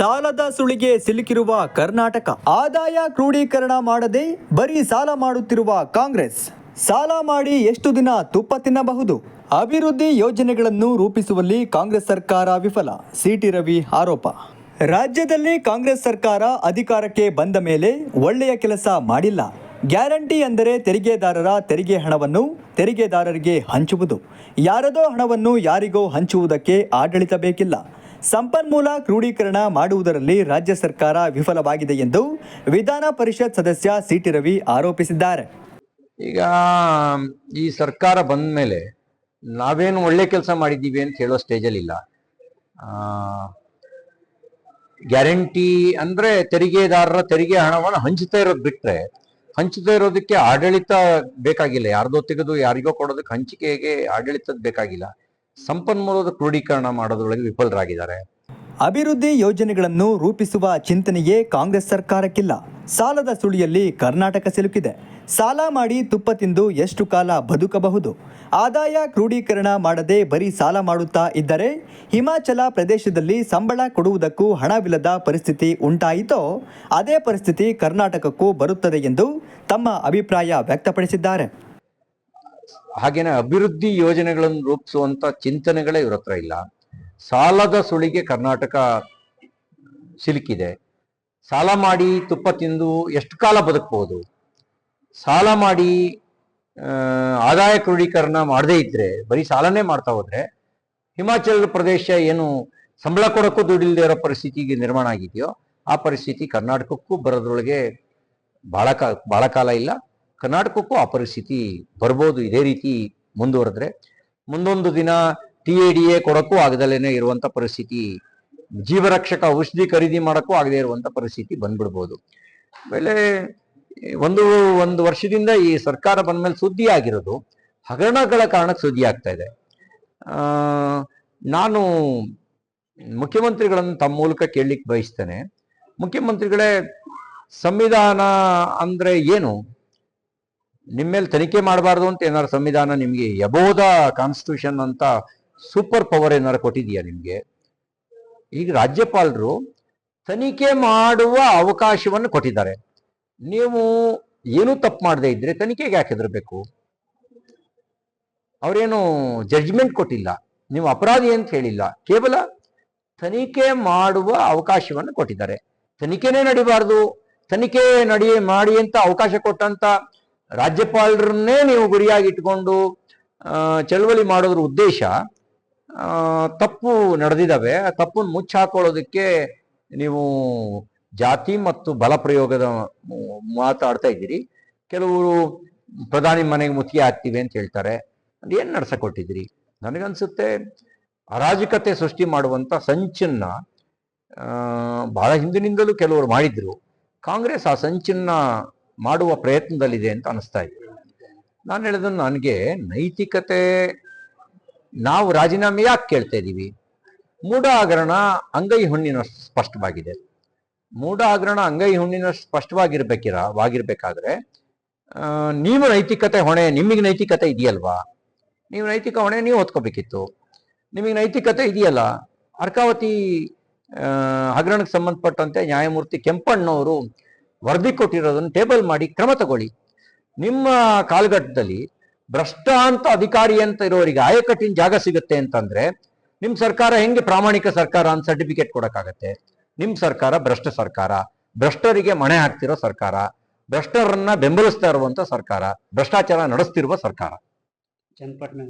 ಸಾಲದ ಸುಳಿಗೆ ಸಿಲುಕಿರುವ ಕರ್ನಾಟಕ. ಆದಾಯ ಕ್ರೋಢೀಕರಣ ಮಾಡದೆ ಬರೀ ಸಾಲ ಮಾಡುತ್ತಿರುವ ಕಾಂಗ್ರೆಸ್. ಸಾಲ ಮಾಡಿ ಎಷ್ಟು ದಿನ ತುಪ್ಪ ತಿನ್ನಬಹುದು? ಅಭಿವೃದ್ಧಿ ಯೋಜನೆಗಳನ್ನು ರೂಪಿಸುವಲ್ಲಿ ಕಾಂಗ್ರೆಸ್ ಸರ್ಕಾರ ವಿಫಲ. ಸಿಟಿ ರವಿ ಆರೋಪ. ರಾಜ್ಯದಲ್ಲಿ ಕಾಂಗ್ರೆಸ್ ಸರ್ಕಾರ ಅಧಿಕಾರಕ್ಕೆ ಬಂದ ಮೇಲೆ ಒಳ್ಳೆಯ ಕೆಲಸ ಮಾಡಿಲ್ಲ. ಗ್ಯಾರಂಟಿ ಅಂದರೆ ತೆರಿಗೆದಾರರ ತೆರಿಗೆ ಹಣವನ್ನು ತೆರಿಗೆದಾರರಿಗೆ ಹಂಚುವುದು. ಯಾರದೋ ಹಣವನ್ನು ಯಾರಿಗೋ ಹಂಚುವುದಕ್ಕೆ ಆಡಳಿತ ಬೇಕಿಲ್ಲ. ಸಂಪನ್ಮೂಲ ಕ್ರೋಢೀಕರಣ ಮಾಡುವುದರಲ್ಲಿ ರಾಜ್ಯ ಸರ್ಕಾರ ವಿಫಲವಾಗಿದೆ ಎಂದು ವಿಧಾನ ಪರಿಷತ್ ಸದಸ್ಯ ಸಿಟಿ ರವಿ ಆರೋಪಿಸಿದ್ದಾರೆ. ಈಗ, ಈ ಸರ್ಕಾರ ಬಂದ ಮೇಲೆ ನಾವೇನು ಒಳ್ಳೆ ಕೆಲಸ ಮಾಡಿದ್ದೀವಿ ಅಂತ ಹೇಳೋ ಸ್ಟೇಜಲ್ಲಿ ಇಲ್ಲ ಗ್ಯಾರಂಟಿ ಅಂದ್ರೆ ತೆರಿಗೆದಾರರ ತೆರಿಗೆ ಹಣವನ್ನು ಹಂಚುತ್ತಾ ಇರೋದು ಬಿಟ್ರೆ ಹಂಚುತ್ತಾ ಇರೋದಕ್ಕೆ ಆಡಳಿತ ಬೇಕಾಗಿಲ್ಲ. ಯಾರ್ದೋ ತೆಗೆದು ಯಾರಿಗೋ ಕೊಡೋದಕ್ಕೆ ಹಂಚಿಕೆಗೆ ಆಡಳಿತದ ಬೇಕಾಗಿಲ್ಲ. ಸಂಪನ್ಮೂಲದ ಕ್ರೋಢೀಕರಣ ಮಾಡೋದ್ರೊಳಗೆ ವಿಫಲರಾಗಿದ್ದಾರೆ. ಅಭಿವೃದ್ಧಿ ಯೋಜನೆಗಳನ್ನು ರೂಪಿಸುವ ಚಿಂತನೆಯೇ ಕಾಂಗ್ರೆಸ್ ಸರ್ಕಾರಕ್ಕಿಲ್ಲ. ಸಾಲದ ಸುಳಿಯಲ್ಲಿ ಕರ್ನಾಟಕ ಸಿಲುಕಿದೆ. ಸಾಲ ಮಾಡಿ ತುಪ್ಪ ತಿಂದು ಎಷ್ಟು ಕಾಲ ಬದುಕಬಹುದು? ಆದಾಯ ಕ್ರೋಢೀಕರಣ ಮಾಡದೆ ಬರೀ ಸಾಲ ಮಾಡುತ್ತಾ ಇದ್ದರೆ ಹಿಮಾಚಲ ಪ್ರದೇಶದಲ್ಲಿ ಸಂಬಳ ಕೊಡುವುದಕ್ಕೂ ಹಣವಿಲ್ಲದ ಪರಿಸ್ಥಿತಿ ಉಂಟಾಯಿತೋ ಅದೇ ಪರಿಸ್ಥಿತಿ ಕರ್ನಾಟಕಕ್ಕೂ ಬರುತ್ತದೆ ಎಂದು ತಮ್ಮ ಅಭಿಪ್ರಾಯ ವ್ಯಕ್ತಪಡಿಸಿದ್ದಾರೆ. ಹಾಗೇನೆ ಅಭಿವೃದ್ಧಿ ಯೋಜನೆಗಳನ್ನು ರೂಪಿಸುವಂತ ಚಿಂತನೆಗಳೇ ಇವ್ರ ಹತ್ರ ಇಲ್ಲ. ಸಾಲದ ಸುಳಿಗೆ ಕರ್ನಾಟಕ ಸಿಲುಕಿದೆ. ಸಾಲ ಮಾಡಿ ತುಪ್ಪ ತಿಂದು ಎಷ್ಟು ಕಾಲ ಬದುಕಬಹುದು ಸಾಲ ಮಾಡಿ ಆದಾಯ ಕ್ರೋಢೀಕರಣ ಮಾಡದೇ ಇದ್ರೆ, ಬರೀ ಸಾಲನೇ ಮಾಡ್ತಾ ಹೋದ್ರೆ, ಹಿಮಾಚಲ ಪ್ರದೇಶ ಏನು ಸಂಬಳ ಕೊಡಕ್ಕೂ ದುಡಿಲ್ದೇ ಇರೋ ಪರಿಸ್ಥಿತಿಗೆ ನಿರ್ಮಾಣ ಆಗಿದೆಯೋ, ಆ ಪರಿಸ್ಥಿತಿ ಕರ್ನಾಟಕಕ್ಕೂ ಬರೋದ್ರೊಳಗೆ ಬಹಳ ಕಾಲ ಬಹಳ ಕಾಲ ಇಲ್ಲ. ಕರ್ನಾಟಕಕ್ಕೂ ಆ ಪರಿಸ್ಥಿತಿ ಬರ್ಬೋದು. ಇದೇ ರೀತಿ ಮುಂದುವರೆದ್ರೆ ಮುಂದೊಂದು ದಿನ ಟಿ ಎ ಡಿ ಎ ಕೊಡೋಕ್ಕೂ ಆಗದಲ್ಲೇನೆ ಇರುವಂತ ಪರಿಸ್ಥಿತಿ, ಜೀವರಕ್ಷಕ ಔಷಧಿ ಖರೀದಿ ಮಾಡೋಕ್ಕೂ ಆಗದೆ ಇರುವಂತ ಪರಿಸ್ಥಿತಿ ಬಂದ್ಬಿಡ್ಬೋದು. ಆಮೇಲೆ ಒಂದು ಒಂದು ವರ್ಷದಿಂದ ಈ ಸರ್ಕಾರ ಬಂದ್ಮೇಲೆ ಸುದ್ದಿ ಆಗಿರೋದು, ಹಗರಣಗಳ ಕಾರಣಕ್ಕೆ ಸುದ್ದಿ ಆಗ್ತಾ ಇದೆ. ನಾನು ಮುಖ್ಯಮಂತ್ರಿಗಳನ್ನು ತಮ್ಮ ಮೂಲಕ ಕೇಳಲಿಕ್ಕೆ ಬಯಸ್ತೇನೆ. ಮುಖ್ಯಮಂತ್ರಿಗಳೇ, ಸಂವಿಧಾನ ಅಂದ್ರೆ ಏನು? ನಿಮ್ಮೇಲೆ ತನಿಖೆ ಮಾಡಬಾರ್ದು ಅಂತ ಏನಾರು ಸಂವಿಧಾನ ನಿಮಗೆ ಯಬೋದ ಕಾನ್ಸ್ಟಿಟ್ಯೂಷನ್ ಅಂತ ಸೂಪರ್ ಪವರ್ ಏನಾರು ಕೊಟ್ಟಿದೆಯಾ ನಿಮಗೆ? ಈಗ ರಾಜ್ಯಪಾಲರು ತನಿಖೆ ಮಾಡುವ ಅವಕಾಶವನ್ನು ಕೊಟ್ಟಿದ್ದಾರೆ. ನೀವು ಏನೂ ತಪ್ಪು ಮಾಡದೇ ಇದ್ರೆ ತನಿಖೆಗೆ ಯಾಕೆ ಹೆದರ್ಬೇಕು? ಅವರೇನು ಜಡ್ಜ್ಮೆಂಟ್ ಕೊಟ್ಟಿಲ್ಲ. ನೀವು ಅಪರಾಧಿ ಅಂತ ಹೇಳಿಲ್ಲ. ಕೇವಲ ತನಿಖೆ ಮಾಡುವ ಅವಕಾಶವನ್ನು ಕೊಟ್ಟಿದ್ದಾರೆ. ತನಿಖೆನೇ ನಡಿಬಾರ್ದು. ತನಿಖೆ ನಡಿ ಮಾಡಿ ಅಂತ ಅವಕಾಶ ಕೊಟ್ಟಂತ ರಾಜ್ಯಪಾಲರನ್ನೇ ನೀವು ಗುರಿಯಾಗಿ ಆ, ಚಳವಳಿ ಮಾಡೋದ್ರ ಉದ್ದೇಶ ತಪ್ಪು ನಡೆದಿದ್ದಾವೆ. ಆ ತಪ್ಪನ್ನು ಮುಚ್ಚಾಕೊಳ್ಳೋದಕ್ಕೆ ನೀವು ಜಾತಿ ಮತ್ತು ಬಲ ಪ್ರಯೋಗದ ಮಾತಾಡ್ತಾ ಇದ್ದೀರಿ. ಕೆಲವರು ಪ್ರಧಾನಿ ಮನೆಗೆ ಮುತ್ತಿಗೆ ಹಾಕ್ತೀವಿ ಅಂತ ಹೇಳ್ತಾರೆ. ಏನ್ ನಡ್ಸಕ್ ಕೊಟ್ಟಿದ್ದೀರಿ ನನಗನ್ಸುತ್ತೆ ಅರಾಜಕತೆ ಸೃಷ್ಟಿ ಮಾಡುವಂತ ಸಂಚನ್ನ ಬಹಳ ಹಿಂದಿನಿಂದಲೂ ಕೆಲವರು ಮಾಡಿದ್ರು. ಕಾಂಗ್ರೆಸ್ ಆ ಸಂಚನ್ನ ಮಾಡುವ ಪ್ರಯತ್ನದಲ್ಲಿದೆ ಅಂತ ಅನಿಸ್ತಾ ಇದೆ. ನಾನು ಹೇಳಿದ ನನಗೆ ನೈತಿಕತೆ ನಾವು ರಾಜೀನಾಮೆ ಯಾಕೆ ಕೇಳ್ತಾ ಇದ್ದೀವಿ ಮೂಢ ಹಗರಣ ಅಂಗೈ ಹುಣ್ಣಿನ ಸ್ಪಷ್ಟವಾಗಿದೆ. ಮೂಢ ಅಂಗೈ ಹುಣ್ಣಿನ ಸ್ಪಷ್ಟವಾಗಿರ್ಬೇಕಿರ ವಾಗಿರ್ಬೇಕಾದ್ರೆ ನೀವು ನೈತಿಕತೆ ಹೊಣೆ ನಿಮಗೆ ನೈತಿಕತೆ ಇದೆಯಲ್ವಾ? ನೀವು ನೈತಿಕ ಹೊಣೆ ನೀವು ಹೊತ್ಕೋಬೇಕಿತ್ತು. ನಿಮಗೆ ನೈತಿಕತೆ ಇದೆಯಲ್ಲ? ಅರ್ಕಾವತಿ ಹಗರಣಕ್ಕೆ ಸಂಬಂಧಪಟ್ಟಂತೆ ನ್ಯಾಯಮೂರ್ತಿ ಕೆಂಪಣ್ಣವರು ವರದಿ ಕೊಟ್ಟಿರೋದನ್ನು ಟೇಬಲ್ ಮಾಡಿ ಕ್ರಮ ತಗೊಳ್ಳಿ. ನಿಮ್ಮ ಕಾಲಘಟ್ಟದಲ್ಲಿ ಭ್ರಷ್ಟ ಅಂತ ಅಧಿಕಾರಿ ಅಂತ ಇರೋರಿಗೆ ಆಯಕಟ್ಟಿನ ಜಾಗ ಸಿಗುತ್ತೆ ಅಂತಂದ್ರೆ ನಿಮ್ಮ ಸರ್ಕಾರ ಹೆಂಗೆ ಪ್ರಾಮಾಣಿಕ ಸರ್ಕಾರ ಅಂತ ಸರ್ಟಿಫಿಕೇಟ್ ಕೊಡಕ್ಕಾಗತ್ತೆ? ನಿಮ್ಮ ಸರ್ಕಾರ ಭ್ರಷ್ಟ ಸರ್ಕಾರ. ಭ್ರಷ್ಟರಿಗೆ ಮಣೆ ಹಾಕ್ತಿರೋ ಸರ್ಕಾರ. ಭ್ರಷ್ಟರನ್ನ ಬೆಂಬಲಿಸ್ತಾ ಇರುವಂತ ಸರ್ಕಾರ. ಭ್ರಷ್ಟಾಚಾರ ನಡೆಸ್ತಿರುವ ಸರ್ಕಾರ. ಚನ್ನಪಟ್ಟಣ.